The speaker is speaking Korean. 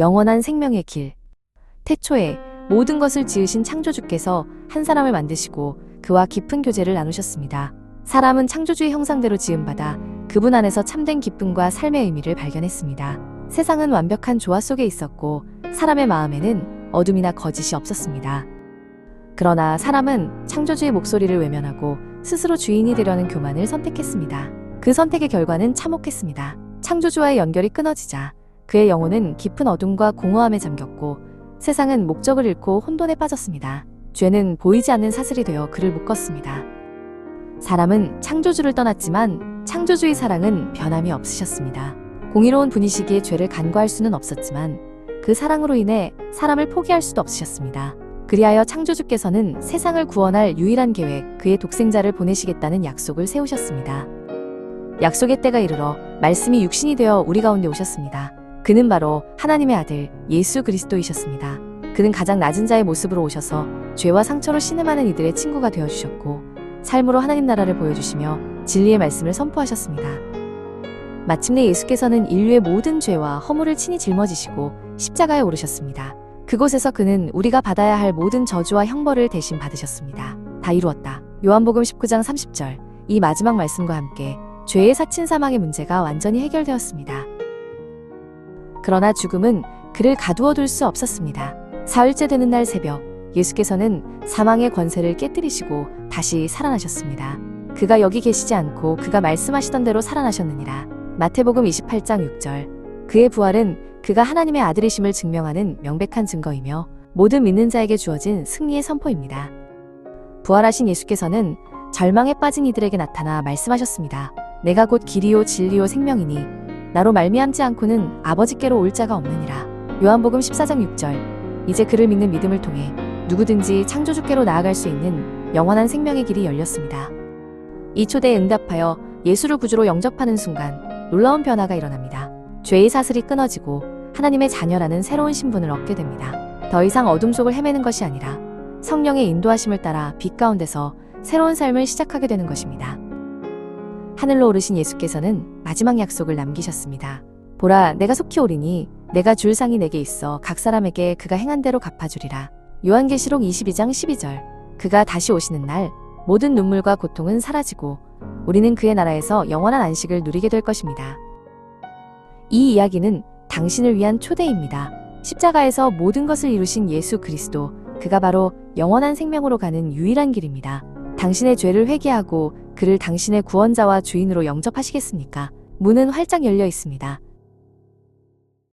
영원한 생명의 길. 태초에 모든 것을 지으신 창조주께서 한 사람을 만드시고 그와 깊은 교제를 나누셨습니다. 사람은 창조주의 형상대로 지음받아 그분 안에서 참된 기쁨과 삶의 의미를 발견했습니다. 세상은 완벽한 조화 속에 있었고 사람의 마음에는 어둠이나 거짓이 없었습니다. 그러나 사람은 창조주의 목소리를 외면하고 스스로 주인이 되려는 교만을 선택했습니다. 그 선택의 결과는 참혹했습니다. 창조주와의 연결이 끊어지자 그의 영혼은 깊은 어둠과 공허함에 잠겼고 세상은 목적을 잃고 혼돈에 빠졌습니다. 죄는 보이지 않는 사슬이 되어 그를 묶었습니다. 사람은 창조주를 떠났지만 창조주의 사랑은 변함이 없으셨습니다. 공의로운 분이시기에 죄를 간과할 수는 없었지만 그 사랑으로 인해 사람을 포기할 수도 없으셨습니다. 그리하여 창조주께서는 세상을 구원할 유일한 계획, 그의 독생자를 보내시겠다는 약속을 세우셨습니다. 약속의 때가 이르러 말씀이 육신이 되어 우리 가운데 오셨습니다. 그는 바로 하나님의 아들 예수 그리스도이셨습니다. 그는 가장 낮은 자의 모습으로 오셔서 죄와 상처로 신음하는 이들의 친구가 되어 주셨고 삶으로 하나님 나라를 보여주시며 진리의 말씀을 선포하셨습니다. 마침내 예수께서는 인류의 모든 죄와 허물을 친히 짊어지시고 십자가에 오르셨습니다. 그곳에서 그는 우리가 받아야 할 모든 저주와 형벌을 대신 받으셨습니다. 다 이루었다. 요한복음 19장 30절. 이 마지막 말씀과 함께 죄의 사친 사망의 문제가 완전히 해결되었습니다. 그러나 죽음은 그를 가두어 둘 수 없었습니다. 사흘째 되는 날 새벽, 예수께서는 사망의 권세를 깨뜨리시고 다시 살아나셨습니다. 그가 여기 계시지 않고 그가 말씀하시던 대로 살아나셨느니라. 마태복음 28장 6절. 그의 부활은 그가 하나님의 아들이심을 증명하는 명백한 증거이며 모든 믿는 자에게 주어진 승리의 선포입니다. 부활하신 예수께서는 절망에 빠진 이들에게 나타나 말씀하셨습니다. 내가 곧 길이요 진리요 생명이니 나로 말미암지 않고는 아버지께로 올 자가 없느니라. 요한복음 14장 6절. 이제 그를 믿는 믿음을 통해 누구든지 창조주께로 나아갈 수 있는 영원한 생명의 길이 열렸습니다. 이 초대에 응답하여 예수를 구주로 영접하는 순간 놀라운 변화가 일어납니다. 죄의 사슬이 끊어지고 하나님의 자녀라는 새로운 신분을 얻게 됩니다. 더 이상 어둠 속을 헤매는 것이 아니라 성령의 인도하심을 따라 빛 가운데서 새로운 삶을 시작하게 되는 것입니다. 하늘로 오르신 예수께서는 마지막 약속을 남기셨습니다. 보라, 내가 속히 오리니 내가 줄 상이 내게 있어 각 사람에게 그가 행한 대로 갚아주리라. 요한계시록 22장 12절. 그가 다시 오시는 날 모든 눈물과 고통은 사라지고 우리는 그의 나라에서 영원한 안식을 누리게 될 것입니다. 이 이야기는 당신을 위한 초대입니다. 십자가에서 모든 것을 이루신 예수 그리스도, 그가 바로 영원한 생명으로 가는 유일한 길입니다. 당신의 죄를 회개하고 그를 당신의 구원자와 주인으로 영접하시겠습니까? 문은 활짝 열려 있습니다.